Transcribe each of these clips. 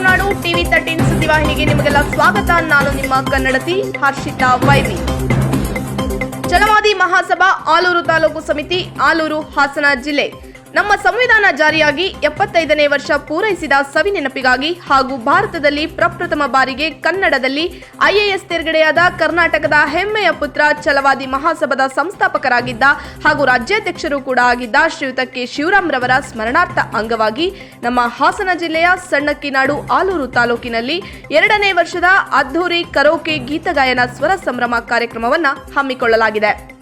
Malenadu TV thirteen ಸುದ್ದಿವಾಹಿನಿಗೆ ನಿಮಗೆಲ್ಲ ಸ್ವಾಗತ. ನಾನು ನಿಮ್ಮ ಕನ್ನಡತಿ ಹರ್ಷಿತಾ ವೈವಿ ಚಲವಾದಿ ಮಹಾಸಭಾ ಆಲೂರು ತಾಲೂಕು ಸಮಿತಿ, ಆಲೂರು ಹಾಸನ ಜಿಲ್ಲೆ. ನಮ್ಮ ಸಂವಿಧಾನ ಜಾರಿಯಾಗಿ ಎಪ್ಪತ್ತೈದನೇ ವರ್ಷ ಪೂರೈಸಿದ ಸವಿ ನೆನಪಿಗಾಗಿ ಹಾಗೂ ಭಾರತದಲ್ಲಿ ಪ್ರಪ್ರಥಮ ಬಾರಿಗೆ ಕನ್ನಡದಲ್ಲಿ ಐಎಎಸ್ ತೆರಗಡೆಯಾದ ಕರ್ನಾಟಕದ ಹೆಮ್ಮೆಯ ಪುತ್ರ ಛಲವಾದಿ ಮಹಾಸಭಾದ ಸಂಸ್ಥಾಪಕರಾಗಿದ್ದ ಹಾಗೂ ರಾಜ್ಯಾಧ್ಯಕ್ಷರು ಕೂಡ ಆಗಿದ್ದ ಶ್ರೀಯುತ ಕೆ. ರವರ ಸ್ಮರಣಾರ್ಥ ಅಂಗವಾಗಿ ನಮ್ಮ ಹಾಸನ ಜಿಲ್ಲೆಯ ಸಣ್ಣಕ್ಕಿನಾಡು ಆಲೂರು ತಾಲೂಕಿನಲ್ಲಿ ಎರಡನೇ ವರ್ಷದ ಅದ್ಧೂರಿ ಕರೋಕೆ ಗೀತಗಾಯನ ಸ್ವರ ಸಂಭ್ರಮ ಕಾರ್ಯಕ್ರಮವನ್ನು ಹಮ್ಮಿಕೊಳ್ಳಲಾಗಿದೆ.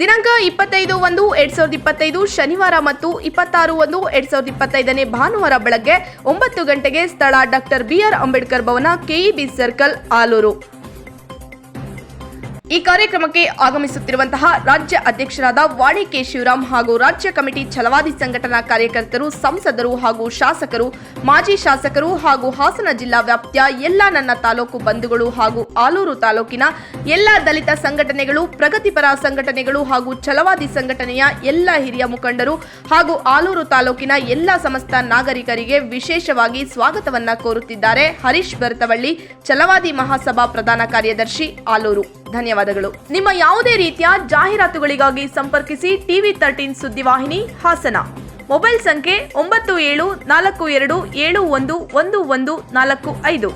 ದಿನಾಂಕ ಇಪ್ಪತ್ತೈದು ಒಂದು ಎರಡ್ ಸಾವಿರದ ಇಪ್ಪತ್ತೈದು ಶನಿವಾರ ಮತ್ತು ಇಪ್ಪತ್ತಾರು ಒಂದು ಎರಡ್ ಸಾವಿರದ ಇಪ್ಪತ್ತೈದನೇ ಭಾನುವಾರ ಬೆಳಗ್ಗೆ ಒಂಬತ್ತು ಗಂಟೆಗೆ ಸ್ಥಳ doctor BR Ambedkar Bhavan KEB circle Alur. ಈ ಕಾರ್ಯಕ್ರಮಕ್ಕೆ ಆಗಮಿಸುತ್ತಿರುವಂತಹ ರಾಜ್ಯ ಅಧ್ಯಕ್ಷರಾದ ವಾಣಿ ಕೆ ಶಿವರಾಮ್ ಹಾಗೂ ರಾಜ್ಯ ಕಮಿಟಿ ಛಲವಾದಿ ಸಂಘಟನಾ ಕಾರ್ಯಕರ್ತರು, ಸಂಸದರು ಹಾಗೂ ಶಾಸಕರು, ಮಾಜಿ ಶಾಸಕರು ಹಾಗೂ ಹಾಸನ ಜಿಲ್ಲಾ ವ್ಯಾಪ್ತಿಯ ಎಲ್ಲ ನನ್ನ ತಾಲೂಕು ಬಂಧುಗಳು ಹಾಗೂ ಆಲೂರು ತಾಲೂಕಿನ ಎಲ್ಲ ದಲಿತ ಸಂಘಟನೆಗಳು, ಪ್ರಗತಿಪರ ಸಂಘಟನೆಗಳು ಹಾಗೂ ಛಲವಾದಿ ಸಂಘಟನೆಯ ಎಲ್ಲ ಹಿರಿಯ ಮುಖಂಡರು ಹಾಗೂ ಆಲೂರು ತಾಲೂಕಿನ ಎಲ್ಲ ಸಮಸ್ತ ನಾಗರಿಕರಿಗೆ ವಿಶೇಷವಾಗಿ ಸ್ವಾಗತವನ್ನ ಕೋರುತ್ತಿದ್ದಾರೆ. ಹರೀಶ್ ಭರತವಳ್ಳಿ, ಛಲವಾದಿ ಮಹಾಸಭಾ ಪ್ರಧಾನ ಕಾರ್ಯದರ್ಶಿ, ಆಲೂರು. ಧನ್ಯವಾದಗಳು. ನಿಮ್ಮ ಯಾವುದೇ ರೀತಿಯ ಜಾಹೀರಾತುಗಳಿಗಾಗಿ ಸಂಪರ್ಕಿಸಿ ಟಿವಿ ತರ್ಟೀನ್ ಸುದ್ದಿವಾಹಿನಿ ಹಾಸನ. ಮೊಬೈಲ್ ಸಂಖ್ಯೆ ಒಂಬತ್ತು ಏಳು ನಾಲ್ಕು ಎರಡು ಏಳು ಒಂದು ಒಂದು ಒಂದು ನಾಲ್ಕು ಐದು.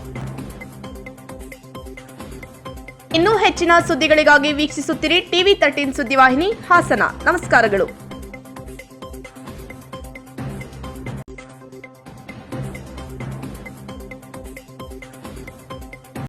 ಇನ್ನೂ ಹೆಚ್ಚಿನ ಸುದ್ದಿಗಳಿಗಾಗಿ ವೀಕ್ಷಿಸುತ್ತಿರಿ ಟಿವಿ ತರ್ಟೀನ್ ಸುದ್ದಿವಾಹಿನಿ ಹಾಸನ. ನಮಸ್ಕಾರಗಳು.